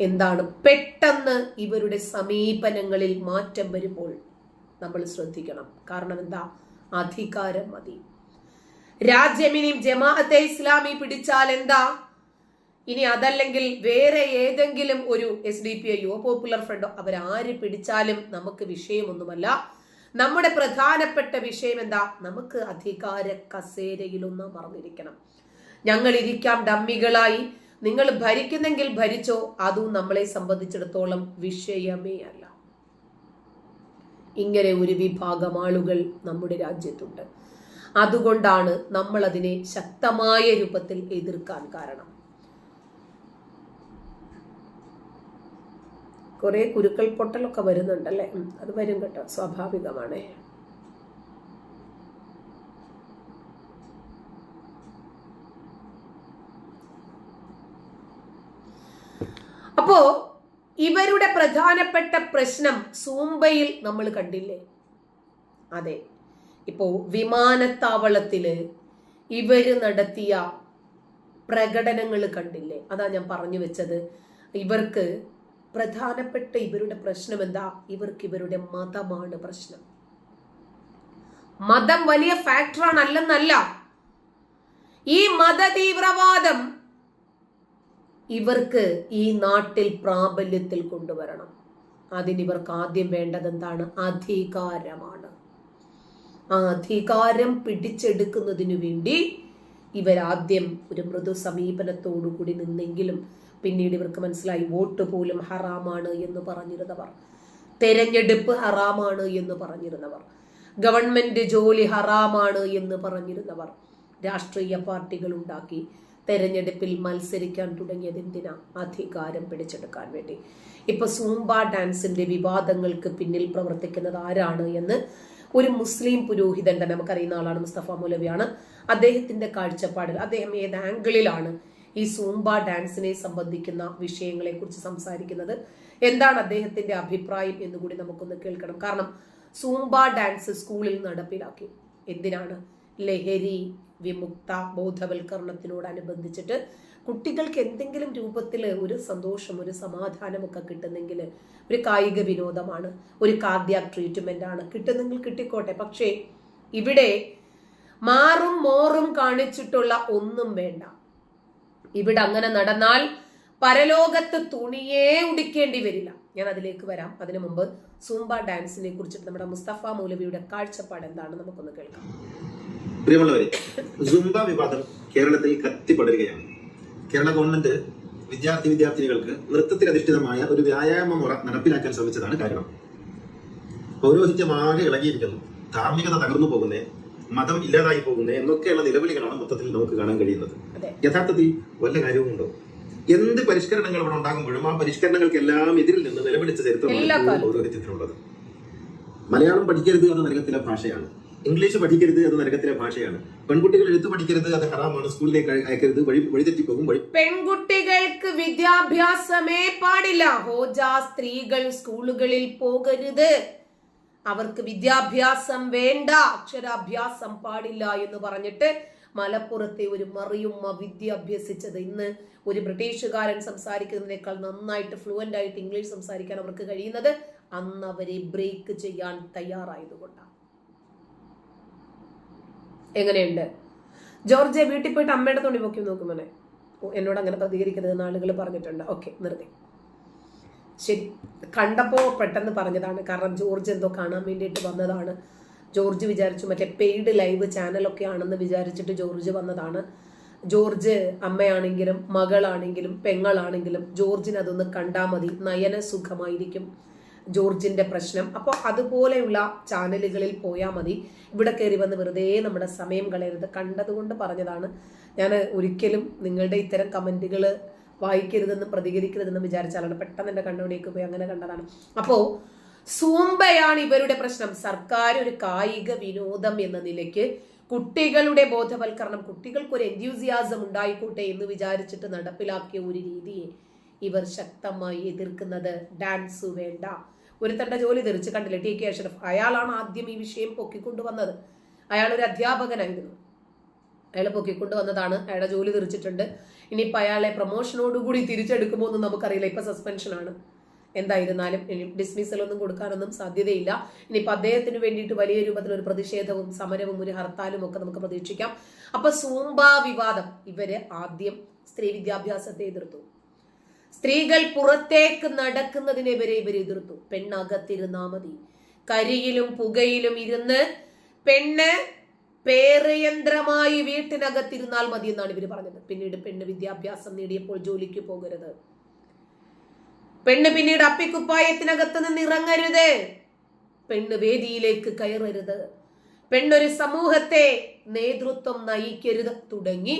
എന്താണ് പെട്ടെന്ന് ഇവരുടെ സമീപനങ്ങളിൽ മാറ്റം വരുമ്പോൾ നമ്മൾ ശ്രദ്ധിക്കണം. കാരണം എന്താ? അധികാരം മതി. രാജ്യമിനിയും ജമാഅത്തെ ഇസ്ലാമി പിടിച്ചാൽ എന്താ? ഇനി അതല്ലെങ്കിൽ വേറെ ഏതെങ്കിലും ഒരു എസ് ഡി പി ഐയോ പോപ്പുലർ ഫ്രണ്ടോ അവരാര് പിടിച്ചാലും നമുക്ക് വിഷയമൊന്നുമല്ല. നമ്മുടെ പ്രധാനപ്പെട്ട വിഷയം എന്താ? നമുക്ക് അധികാര കസേരയിലൊന്ന് മറന്നിരിക്കണം ഞങ്ങൾ ഇരിക്കാം ഡമ്മികളായി. നിങ്ങൾ ഭരിക്കുന്നെങ്കിൽ ഭരിച്ചോ അതും നമ്മളെ സംബന്ധിച്ചിടത്തോളം വിഷയമേ അല്ല. ഇങ്ങനെ ഒരു വിഭാഗം ആളുകൾ നമ്മുടെ രാജ്യത്തുണ്ട്. അതുകൊണ്ടാണ് നമ്മൾ അതിനെ ശക്തമായ രൂപത്തിൽ എതിർക്കാൻ കാരണം. കുറേ കുരുക്കൾ പൊട്ടലൊക്കെ വരുന്നുണ്ടല്ലേ? അത് വരും കേട്ടോ. സ്വാഭാവികമാണ്. അപ്പോ ഇവരുടെ പ്രധാനപ്പെട്ട പ്രശ്നം സൂംബയിൽ നമ്മൾ കണ്ടില്ലേ? അതെ. ഇപ്പോ വിമാനത്താവളത്തിൽ ഇവർ നടത്തിയ പ്രകടനങ്ങൾ കണ്ടില്ലേ? അതാ ഞാൻ പറഞ്ഞു വെച്ചത്. ഇവർക്ക് പ്രധാനപ്പെട്ട ഇവരുടെ പ്രശ്നം എന്താ? ഇവർക്ക് ഇവരുടെ മതമാണ് പ്രശ്നം. മതം വലിയ ഫാക്ടറാണ് അല്ലെന്നല്ല ഈ മതതീവ്രവാദം ഇവർക്ക് ഈ നാട്ടിൽ പ്രാബല്യത്തിൽ കൊണ്ടുവരണം. അതിനിവർക്ക് ആദ്യം വേണ്ടത് എന്താണ് അധികാരമാണ്. ആ അധികാരം പിടിച്ചെടുക്കുന്നതിനു വേണ്ടി ഇവരാദ്യം ഒരു മൃദു സമീപനത്തോടു കൂടി നിന്നെങ്കിലും പിന്നീട് ഇവർക്ക് മനസ്സിലായി വോട്ട് പോലും ഹറാമാണ് എന്ന് പറഞ്ഞിരുന്നവർ. തെരഞ്ഞെടുപ്പ് ഹറാമാണ് എന്ന് പറഞ്ഞിരുന്നവർ. ഗവൺമെന്റ് ജോലി ഹറാമാണ് എന്ന് പറഞ്ഞിരുന്നവർ. രാഷ്ട്രീയ പാർട്ടികൾ ഉണ്ടാക്കി. തെരഞ്ഞെടുപ്പിൽ മത്സരിക്കാൻ തുടങ്ങിയത് എന്തിനാ? അധികാരം പിടിച്ചെടുക്കാൻ വേണ്ടി. ഇപ്പൊ സൂംബ ഡാൻസിന്റെ വിവാദങ്ങൾക്ക് പിന്നിൽ പ്രവർത്തിക്കുന്നത് ആരാണ് എന്ന് ഒരു മുസ്ലിം പുരോഹിതൻ തന്നെ നമുക്കറിയുന്ന ആളാണ് മുസ്തഫ മൗലവിയാണ്. അദ്ദേഹത്തിന്റെ കാഴ്ചപ്പാടിൽ അദ്ദേഹം ഏത് ആംഗിളിലാണ് ഈ സൂംബ ഡാൻസിനെ സംബന്ധിക്കുന്ന വിഷയങ്ങളെ കുറിച്ച് സംസാരിക്കുന്നത്? എന്താണ് അദ്ദേഹത്തിന്റെ അഭിപ്രായം എന്ന് കൂടി നമുക്കൊന്ന് കേൾക്കണം. കാരണം സൂംബ ഡാൻസ് സ്കൂളിൽ നടപ്പിലാക്കി. എന്തിനാണ്? ലഹരി വിമുക്ത ബോധവൽക്കരണത്തിനോടനുബന്ധിച്ചിട്ട് കുട്ടികൾക്ക് എന്തെങ്കിലും രൂപത്തിൽ ഒരു സന്തോഷം ഒരു സമാധാനമൊക്കെ കിട്ടുന്നെങ്കിൽ ഒരു കായിക വിനോദമാണ് ഒരു കാർഡിയാക് ട്രീറ്റ്മെന്റ് ആണ്. കിട്ടുന്നെങ്കിൽ കിട്ടിക്കോട്ടെ. പക്ഷേ ഇവിടെ മാറും മോറും കാണിച്ചിട്ടുള്ള ഒന്നും വേണ്ട. ഇവിടെ അങ്ങനെ നടന്നാൽ പരലോകത്ത് തുണിയേ ഉടിക്കേണ്ടി വരില്ല. ഞാൻ അതിലേക്ക് വരാം. അതിനു മുമ്പ് സൂംബ ഡാൻസിനെ കുറിച്ചിട്ട് നമ്മുടെ മുസ്തഫ മൗലവിയുടെ കാഴ്ചപ്പാട് എന്താണ് നമുക്കൊന്ന് കേൾക്കാം. പ്രിയമുള്ളവരെ സുംബ വിവാദം കേരളത്തിൽ കത്തിപ്പടരുകയാണ്. കേരള ഗവൺമെന്റ് വിദ്യാർത്ഥി വിദ്യാർത്ഥിനികൾക്ക് നൃത്തത്തിൽ അധിഷ്ഠിതമായ ഒരു വ്യായാമ മുറ നടപ്പിലാക്കാൻ ശ്രമിച്ചതാണ് കാരണം. പൗരോഹിത്യമാകെ ഇളകിയിരിക്കുന്നു. ധാർമ്മികത തകർന്നു പോകുന്നേ മതം ഇല്ലാതായി പോകുന്നേ എന്നൊക്കെയുള്ള നിലവിളികളാണ് മൊത്തത്തിൽ നമുക്ക് കാണാൻ കഴിയുന്നത്. യഥാർത്ഥത്തിൽ വല്ല കാര്യവുമുണ്ടോ എന്ത് പരിഷ്കരണങ്ങൾ ഇവിടെ ഉണ്ടാകുമ്പോഴും ആ പരിഷ്കരണങ്ങൾക്കെല്ലാം എതിരിൽ നിന്ന് നിലവിളിച്ച ചരിത്രമാണ് പൗരോഹിത്യത്തിനുള്ളത് മലയാളം പഠിക്കരുത് എന്ന നരകത്തിലെ ഭാഷയാണ്. ഇംഗ്ലീഷ് പഠിക്കരുത് എന്ന നരകത്തിലെ ഭാഷയാണ്. പെൺകുട്ടികൾ എഴുത്ത് പഠിക്കരുത് അത് ഹറാമാണ്. സ്കൂളിലേക്ക് അയ- അയക്കരുത്. വഴി വഴിതെറ്റിപ്പോകും. വഴി പെൺകുട്ടികൾക്ക് വിദ്യാഭ്യാസമേ പാടില്ല. ഹോജ സ്ത്രീകൾ സ്കൂളുകളിൽ പോകരുത്. അവർക്ക് വിദ്യാഭ്യാസം വേണ്ട. അക്ഷരാഭ്യാസം പാടില്ല എന്ന് പറഞ്ഞിട്ട് മലപ്പുറത്തെ ഒരു മറിയുമ്മ വിദ്യ അഭ്യസിച്ചത് ഇന്ന് ഒരു ബ്രിട്ടീഷുകാരൻ സംസാരിക്കുന്നതിനേക്കാൾ നന്നായിട്ട് ഫ്ലുവന്റ് ആയിട്ട് ഇംഗ്ലീഷ് സംസാരിക്കാൻ അവർക്ക് കഴിയുന്നത് അന്ന് അവരെ ബ്രേക്ക് ചെയ്യാൻ തയ്യാറായതുകൊണ്ടാണ്. എങ്ങനെയുണ്ട്? ജോർജ് വീട്ടിൽ പോയിട്ട് അമ്മയുടെ തുണി പൊക്കി നോക്കും മോനെ. എന്നോട് അങ്ങനെ പ്രതികരിക്കരുതെന്ന് ആളുകൾ പറഞ്ഞിട്ടുണ്ട്. ഓക്കെ നിർത്തി. ശരി കണ്ടപ്പോൾ പെട്ടെന്ന് പറഞ്ഞതാണ്. കാരണം ജോർജ് എന്തോ കാണാൻ വേണ്ടിയിട്ട് വന്നതാണ്. ജോർജ് വിചാരിച്ചു മറ്റേ പെയ്ഡ് ലൈവ് ചാനലൊക്കെ ആണെന്ന് വിചാരിച്ചിട്ട് ജോർജ് വന്നതാണ്. ജോർജ് അമ്മയാണെങ്കിലും മകളാണെങ്കിലും പെങ്ങളാണെങ്കിലും ജോർജിന് അതൊന്ന് കണ്ടാൽ മതി. നയന സുഖമായിരിക്കും. ജോർജിന്റെ പ്രശ്നം. അപ്പോൾ അതുപോലെയുള്ള ചാനലുകളിൽ പോയാൽ മതി. ഇവിടെ കയറി വന്ന് വെറുതെ നമ്മുടെ സമയം കളയരുത്. കണ്ടതുകൊണ്ട് പറഞ്ഞതാണ്. ഞാൻ ഒരിക്കലും നിങ്ങളുടെ ഇത്തരം കമന്റുകൾ വായിക്കരുതെന്നും പ്രതികരിക്കരുതെന്നും വിചാരിച്ചാലാണ് പെട്ടെന്ന് എന്റെ കണ്ണുണിയൊക്കെ പോയി അങ്ങനെ കണ്ടതാണ്. അപ്പോൾ സൂമ്പയാണ് ഇവരുടെ പ്രശ്നം. സർക്കാർ ഒരു കായിക വിനോദം എന്ന നിലയ്ക്ക് കുട്ടികളുടെ ബോധവൽക്കരണം കുട്ടികൾക്ക് ഒരു ഉണ്ടായിക്കോട്ടെ എന്ന് വിചാരിച്ചിട്ട് നടപ്പിലാക്കിയ ഒരു രീതിയെ ഇവർ ശക്തമായി എതിർക്കുന്നത്. ഡാൻസ് വേണ്ട. ഒരു തന്റെ ജോലി തെറിച്ച് കണ്ടില്ല? ടി. കെ. അഷറഫ്. അയാളാണ് ആദ്യം ഈ വിഷയം പൊക്കിക്കൊണ്ടുവന്നത്. അയാൾ ഒരു അധ്യാപകനായിരുന്നു. അയാൾ പൊക്കിക്കൊണ്ടുവന്നതാണ്. അയാളുടെ ജോലി തെറിച്ചിട്ടുണ്ട്. ഇനിയിപ്പോൾ അയാളെ പ്രൊമോഷനോടുകൂടി തിരിച്ചെടുക്കുമോ എന്ന് നമുക്കറിയില്ല. ഇപ്പൊ സസ്പെൻഷനാണ് എന്തായിരുന്നാലും ഇനി ഡിസ്മിസലൊന്നും കൊടുക്കാനൊന്നും സാധ്യതയില്ല. ഇനിയിപ്പോൾ അദ്ദേഹത്തിന് വേണ്ടിയിട്ട് വലിയ രൂപത്തിൽ ഒരു പ്രതിഷേധവും സമരവും ഒരു ഹർത്താലും ഒക്കെ നമുക്ക് പ്രതീക്ഷിക്കാം. അപ്പൊ സൂംബ വിവാദം ഇവർ ആദ്യം സ്ത്രീ വിദ്യാഭ്യാസത്തെ എതിർത്തു. സ്ത്രീകൾ പുറത്തേക്ക് നടക്കുന്നതിനെ വരെ ഇവർ എതിർത്തു. പെണ്ണകത്തിരുന്നാ മതി കരിയിലും പുകയിലും ഇരുന്ന് പെണ്ണ് പേരയന്ത്രമായി വീട്ടിനകത്തിരുന്നാൽ മതി എന്നാണ് ഇവർ പറഞ്ഞത്. പിന്നീട് പെണ്ണ് വിദ്യാഭ്യാസം നേടിയപ്പോൾ ജോലിക്ക് പോകരുത്. പെണ്ണ് പിന്നീട് അപ്പിക്കുപ്പായത്തിനകത്ത് നിന്ന് ഇറങ്ങരുത്. പെണ്ണ് വേദിയിലേക്ക് കയറരുത്. പെണ്ണൊരു സമൂഹത്തെ നേതൃത്വം നയിക്കരുത് തുടങ്ങി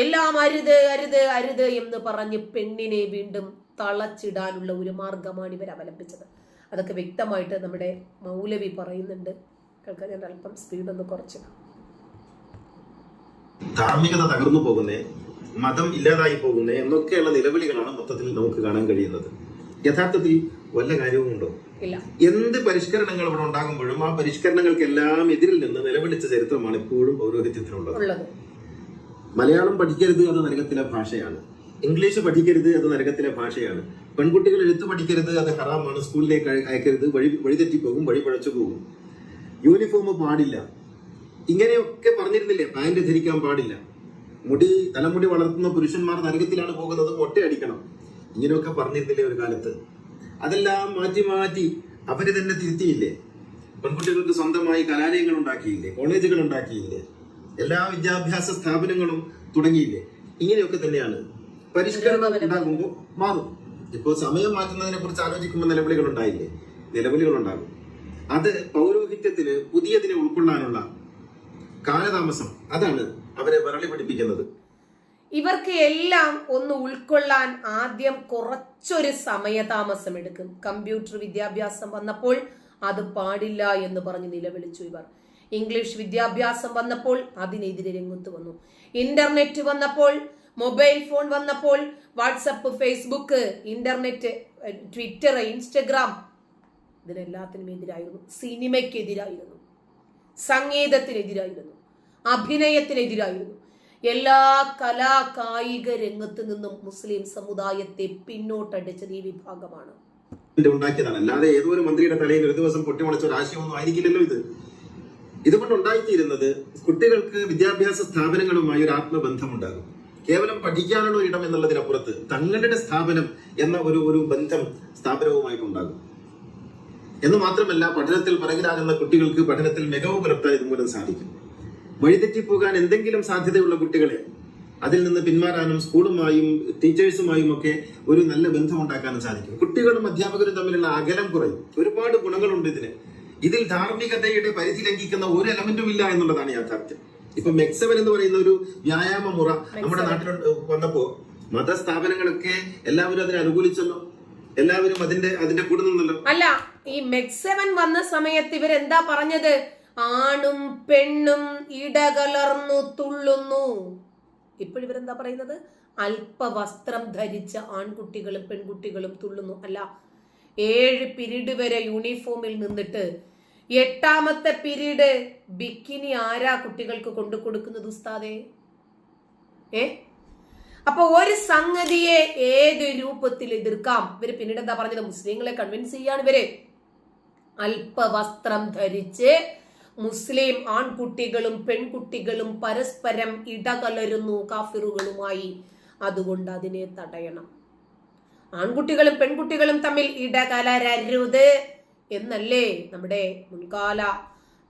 എല്ലാം അരുത് അരുത് അരുത് എന്ന് പറഞ്ഞ് പെണ്ണിനെ വീണ്ടും തളച്ചിടാനുള്ള ഒരു മാർഗമാണ് ഇവർ അവലംബിച്ചത്. അതൊക്കെ വ്യക്തമായിട്ട് നമ്മുടെ മൗലവി പറയുന്നുണ്ട്. കേൾക്കാൻ ഞാൻ അല്പം സ്പീഡ് ഒന്ന് കുറച്ച്. ധാർമ്മികത തകർന്നു പോകുന്നേ മതം ഇല്ലാതായി പോകുന്നേ എന്നൊക്കെയുള്ള നിലവിളികളാണ് മൊത്തത്തിൽ നമുക്ക് കാണാൻ കഴിയുന്നത്. യഥാർത്ഥത്തിൽ വല്ല കാര്യവും ഉണ്ടോ? ഇല്ല. എന്ത് പരിഷ്കരണങ്ങൾ ഇവിടെ ഉണ്ടാകുമ്പോഴും ആ പരിഷ്കരണങ്ങൾക്കെല്ലാം എതിരിൽ നിന്ന് നിലവിളിച്ച ചരിത്രമാണ് ഇപ്പോഴും പൗരോഹിത്യത്തിനുള്ളത് മലയാളം പഠിക്കരുത് അത് നരകത്തിലെ ഭാഷയാണ്. ഇംഗ്ലീഷ് പഠിക്കരുത് അത് നരകത്തിലെ ഭാഷയാണ്. പെൺകുട്ടികൾ എഴുത്ത് പഠിക്കരുത് അത് ഹറാമാണ്. സ്കൂളിലേക്ക് അയ- അയക്കരുത്. വഴി വഴിതെറ്റി പോകും വഴി പഴച്ചു പോകും. യൂണിഫോം പാടില്ല. ഇങ്ങനെയൊക്കെ പറഞ്ഞിരുന്നില്ലേ? പാന്റ് ധരിക്കാൻ പാടില്ല. മുടി തലമുടി വളർത്തുന്ന പുരുഷന്മാർ നരകത്തിലാണ് പോകുന്നത്. മൊട്ടയടിക്കണം ഇങ്ങനെയൊക്കെ പറഞ്ഞിരുന്നില്ലേ ഒരു കാലത്ത്? അതെല്ലാം മാറ്റി മാറ്റി അവർ തന്നെ തിരുത്തിയില്ലേ? പെൺകുട്ടികൾക്ക് സ്വന്തമായി കലാലയങ്ങൾ ഉണ്ടാക്കിയില്ലേ? കോളേജുകൾ ഉണ്ടാക്കിയില്ലേ? എല്ലാ വിദ്യാഭ്യാസ സ്ഥാപനങ്ങളും തുടങ്ങിയില്ലേ? ഇങ്ങനെയൊക്കെ തന്നെയാണ്. പരിഷ്കരണം ഉണ്ടാകുമ്പോൾ മാറും. ഇപ്പോൾ സമയം മാറ്റുന്നതിനെ കുറിച്ച് ആലോചിക്കുമ്പോൾ നിലവിളികൾ ഉണ്ടായില്ലേ? നിലവിളികൾ ഉണ്ടാകും. അത് പൗരോഹിത്യത്തിന് പുതിയതിനെ ഉൾക്കൊള്ളാനുള്ള കാലതാമസം അതാണ് അവരെ വിരളി പഠിപ്പിക്കുന്നത്. ഇവർക്ക് എല്ലാം ഒന്ന് ഉൾക്കൊള്ളാൻ ആദ്യം കുറച്ചൊരു സമയതാമസം എടുക്കും. കമ്പ്യൂട്ടർ വിദ്യാഭ്യാസം വന്നപ്പോൾ അത് പാടില്ല എന്ന് പറഞ്ഞ് നിലവിളിച്ചു ഇവർ. ഇംഗ്ലീഷ് വിദ്യാഭ്യാസം വന്നപ്പോൾ അതിനെതിരെ രംഗത്ത് വന്നു. ഇന്റർനെറ്റ് വന്നപ്പോൾ മൊബൈൽ ഫോൺ വന്നപ്പോൾ WhatsApp Facebook internet Twitter Instagram ഇതിനെല്ലാത്തിനും എതിരായിരുന്നു. സിനിമയ്ക്കെതിരായിരുന്നു. സംഗീതത്തിനെതിരായിരുന്നു. അഭിനയത്തിനെതിരായിരുന്നു. എല്ലാ കലാ കായിക രംഗത്ത് നിന്നും മുസ്ലിം സമുദായത്തെ പിന്നോട്ടടിച്ചത് ഈ വിഭാഗമാണ്. ഉണ്ടാക്കിയതാണ്. അല്ലാതെ ഏതോ ഒരു മന്ത്രിയുടെ തലയിൽ ഒരു ദിവസം പൊട്ടിമുളച്ച ഒരു ആശയമൊന്നും ആയിരിക്കില്ലല്ലോ ഇത്. ഇതുകൊണ്ട് ഉണ്ടായിത്തീരുന്നത് കുട്ടികൾക്ക് വിദ്യാഭ്യാസ സ്ഥാപനങ്ങളുമായി ഒരു ആത്മബന്ധം ഉണ്ടാകും കേവലം പഠിക്കാനുള്ള ഇടം എന്നുള്ളതിനപ്പുറത്ത് തങ്ങളുടെ സ്ഥാപനം എന്ന ഒരു ഒരു ബന്ധം സ്ഥാപനവുമായിട്ടുണ്ടാകും. എന്ന് മാത്രമല്ല പഠനത്തിൽ പിറകിലാകുന്ന കുട്ടികൾക്ക് പഠനത്തിൽ മികവ് പുലർത്താൻ ഇതുമൂലം സാധിക്കും. വഴിതെറ്റിപ്പോകാൻ എന്തെങ്കിലും സാധ്യതയുള്ള കുട്ടികളെ അതിൽ നിന്ന് പിന്മാറാനും സ്കൂളുമായും ടീച്ചേഴ്സുമായും ഒക്കെ ഒരു നല്ല ബന്ധം ഉണ്ടാക്കാനും സാധിക്കും. കുട്ടികളും അധ്യാപകരും തമ്മിലുള്ള അകലം കുറയും. ഒരുപാട് ഗുണങ്ങളുണ്ട് ഇതിന്. ഇതിൽ ധാർമ്മികതയുടെ പരിധി ലംഘിക്കുന്ന ഒരു എലമെന്റും ഇല്ല എന്നുള്ളതാണ് യാഥാർത്ഥ്യം. ഇപ്പൊ മെക്സവൻ എന്ന് പറയുന്ന ഒരു വ്യായാമ മുറ നമ്മുടെ നാട്ടിൽ വന്നപ്പോ മതസ്ഥാപനങ്ങളൊക്കെ എല്ലാവരും അതിനെ അനുകൂലിച്ചല്ലോ. എല്ലാവരും അതിന്റെ അതിന്റെ കൂടെ നിന്നല്ലോ. അല്ല ഈ മെക്സവൻ വന്ന സമയത്ത് ഇവരെന്താ പറഞ്ഞത്? ആണും പെണ്ണും ഇടകലർന്നു തുള്ളുന്നു. ഇപ്പോഴിവരെന്താ പറയുന്നത്? അല്പവസ്ത്രം ധരിച്ച ആൺകുട്ടികളും പെൺകുട്ടികളും തുള്ളുന്നു. അല്ല ഏഴ് പിരീഡ് വരെ യൂണിഫോമിൽ നിന്നിട്ട് എട്ടാമത്തെ പിരീഡ് ബിക്കിനി ആരാ കുട്ടികൾക്ക് കൊണ്ടു കൊടുക്കുന്നത് ഉസ്താദേ? ഏ? അപ്പൊ ഒരു സംഗതിയെ ഏത് രൂപത്തിൽ എതിർക്കാം? ഇവർ പിന്നീട് എന്താ പറഞ്ഞത്? മുസ്ലിങ്ങളെ കൺവിൻസ് ചെയ്യാണ് ഇവർ. അല്പവസ്ത്രം ധരിച്ച് മുസ്ലിം ആൺകുട്ടികളും പെൺകുട്ടികളും പരസ്പരം ഇടകലരുന്നു കാഫിറുകളുമായി. അതുകൊണ്ട് അതിനെ തടയണം. ആൺകുട്ടികളും പെൺകുട്ടികളും തമ്മിൽ ഇടകലരരുത്. എന്നല്ലേ നമ്മുടെ മുൻകാല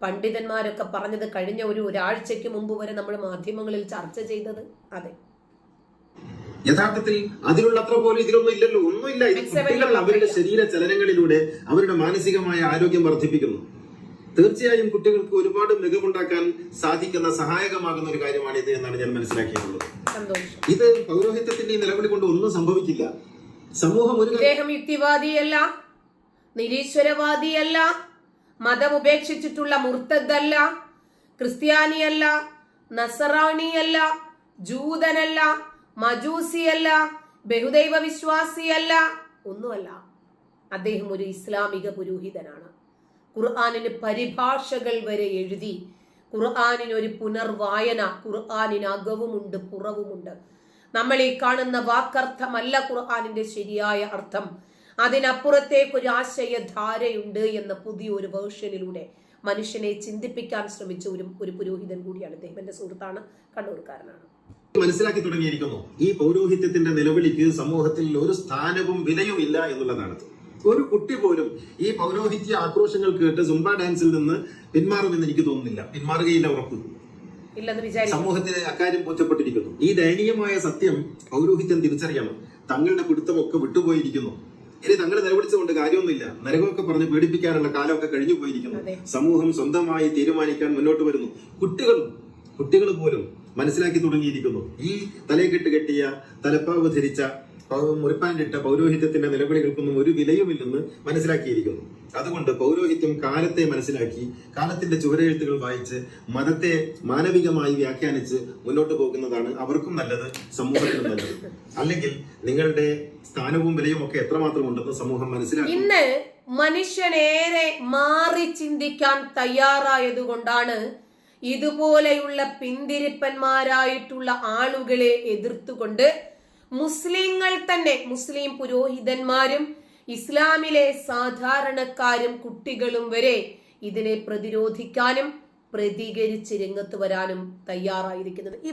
പണ്ഡിതന്മാരൊക്കെ പറഞ്ഞത് കഴിഞ്ഞ ഒരു ഒരാഴ്ചയ്ക്ക് മുമ്പ് വരെ നമ്മൾ മാധ്യമങ്ങളിൽ ചർച്ച ചെയ്തത്? അതെ. യഥാർത്ഥത്തിൽ അതിനുള്ള അത്ര പോലും ഇതിലൊന്നും ഇല്ലല്ലോ. ഒന്നുമില്ല. ഇത് കുട്ടികൾ അവരുടെ ശരീര ചലനങ്ങളിലൂടെ അവരുടെ മാനസികമായ ആരോഗ്യം വർദ്ധിപ്പിക്കുന്നു. തീർച്ചയായും കുട്ടികൾക്ക് ഒരുപാട് മികവുണ്ടാക്കാൻ സാധിക്കുന്ന സഹായകമാകുന്ന ഒരു കാര്യമാണ് ഇത് എന്നാണ് ഞാൻ മനസ്സിലാക്കിയിട്ടുള്ളത്. ഇത് പൗരോഹിത്യത്തിന്റെ നിലവിളി കൊണ്ട് ഒന്നും സംഭവിക്കില്ല. സമൂഹം ഒരു യുക്തിവാദിയല്ല. നിരീശ്വരവാദിയല്ല മതം ഉപേക്ഷിച്ചിട്ടുള്ള മുർത്തദ്ദല്ല ക്രിസ്ത്യാനിയല്ല നസറാണിയല്ല ജൂതനല്ല മജൂസിയല്ല ബഹുദൈവ വിശ്വാസിയല്ല ഒന്നുമല്ല. അദ്ദേഹം ഒരു ഇസ്ലാമിക പുരോഹിതനാണ്. ഖുർആാനിന് പരിഭാഷകൾ വരെ എഴുതി ഖുർആാനിന് ഒരു പുനർവായന ഖുർആാനിന് അകവുമുണ്ട് പുറവുമുണ്ട്. നമ്മൾ ഈ കാണുന്ന വാക്കർത്ഥമല്ല ഖുർആാനിന്റെ ശരിയായ അർത്ഥം. അതിനപ്പുറത്തേക്ക് ഒരു ആശയധാരയുണ്ട് എന്ന പുതിയൊരു വേർഷനിലൂടെ മനുഷ്യനെ ചിന്തിപ്പിക്കാൻ ശ്രമിച്ച ഒരു ഒരു പുരോഹിതൻ കൂടിയാണ് ഇദ്ദേഹം എന്റെ സുഹൃത്താണ് കണ്ണൂർക്കാരനാണ്. മനസ്സിലാക്കി തുടങ്ങിയിരിക്കുന്നു. ഈ പൗരോഹിത്യത്തിന്റെ നിലവിളിക്ക് സമൂഹത്തിൽ ഒരു സ്ഥാനവും വിലയും ഇല്ല എന്നുള്ളതാണ്. ഒരു കുട്ടി പോലും ഈ പൗരോഹിത്യ ആക്രോശങ്ങൾ കേട്ട് സുംബ ഡാൻസിൽ നിന്ന് പിന്മാറുമെന്ന് എനിക്ക് തോന്നുന്നില്ല. പിന്മാറുകയില്ല ഉറപ്പ്. സമൂഹത്തിന് അക്കാര്യം ബോധ്യപ്പെട്ടിരിക്കുന്നു. ഈ ദയനീയമായ സത്യം പൗരോഹിത്യം തിരിച്ചറിയണം. തങ്ങളുടെ പിടുത്തമൊക്കെ വിട്ടുപോയിരിക്കുന്നു. ഇനി തങ്ങൾ നിലവിളിച്ചുകൊണ്ട് കാര്യമൊന്നുമില്ല. നരകമൊക്കെ പറഞ്ഞ് പേടിപ്പിക്കാനുള്ള കാലമൊക്കെ കഴിഞ്ഞു പോയിരിക്കുന്നു. സമൂഹം സ്വന്തമായി തീരുമാനിക്കാൻ മുന്നോട്ട് വരുന്നു. കുട്ടികളും കുട്ടികൾ പോലും മനസ്സിലാക്കി തുടങ്ങിയിരിക്കുന്നു. ഈ തലയെ കെട്ടിയ തലപ്പാവ് ധരിച്ച മുറിപ്പാനിട്ട പൗരോഹിത്യത്തിന്റെ നിലവിളികൾക്കൊന്നും ഒരു വിലയുമില്ലെന്ന് മനസ്സിലാക്കിയിരിക്കുന്നു. അതുകൊണ്ട് പൗരോഹിത്യം കാലത്തെ മനസ്സിലാക്കി കാലത്തിന്റെ ചുവരെഴുത്തുകൾ വായിച്ച് മതത്തെ മാനവികമായി വ്യാഖ്യാനിച്ച് മുന്നോട്ട് പോകുന്നതാണ് അവർക്കും നല്ലത് സമൂഹത്തിനും നല്ലത്. അല്ലെങ്കിൽ നിങ്ങളുടെ സ്ഥാനവും വിലയും ഒക്കെ എത്രമാത്രം ഉണ്ടെന്ന് സമൂഹം മനസ്സിലാക്കി. ഇന്ന് മനുഷ്യനേറെ മാറി ചിന്തിക്കാൻ തയ്യാറായത് കൊണ്ടാണ് ഇതുപോലെയുള്ള പിന്തിരിപ്പന്മാരായിട്ടുള്ള ആളുകളെ എതിർത്തുകൊണ്ട് മുസ്ലിങ്ങൾ തന്നെ മുസ്ലിം പുരോഹിതന്മാരും ഇസ്ലാമിലെ സാധാരണക്കാരും കുട്ടികളും വരെ ഇതിനെ പ്രതിരോധിക്കാനും പ്രതികരിച്ച് രംഗത്ത് വരാനും തയ്യാറായിരിക്കുന്നത്. ഈ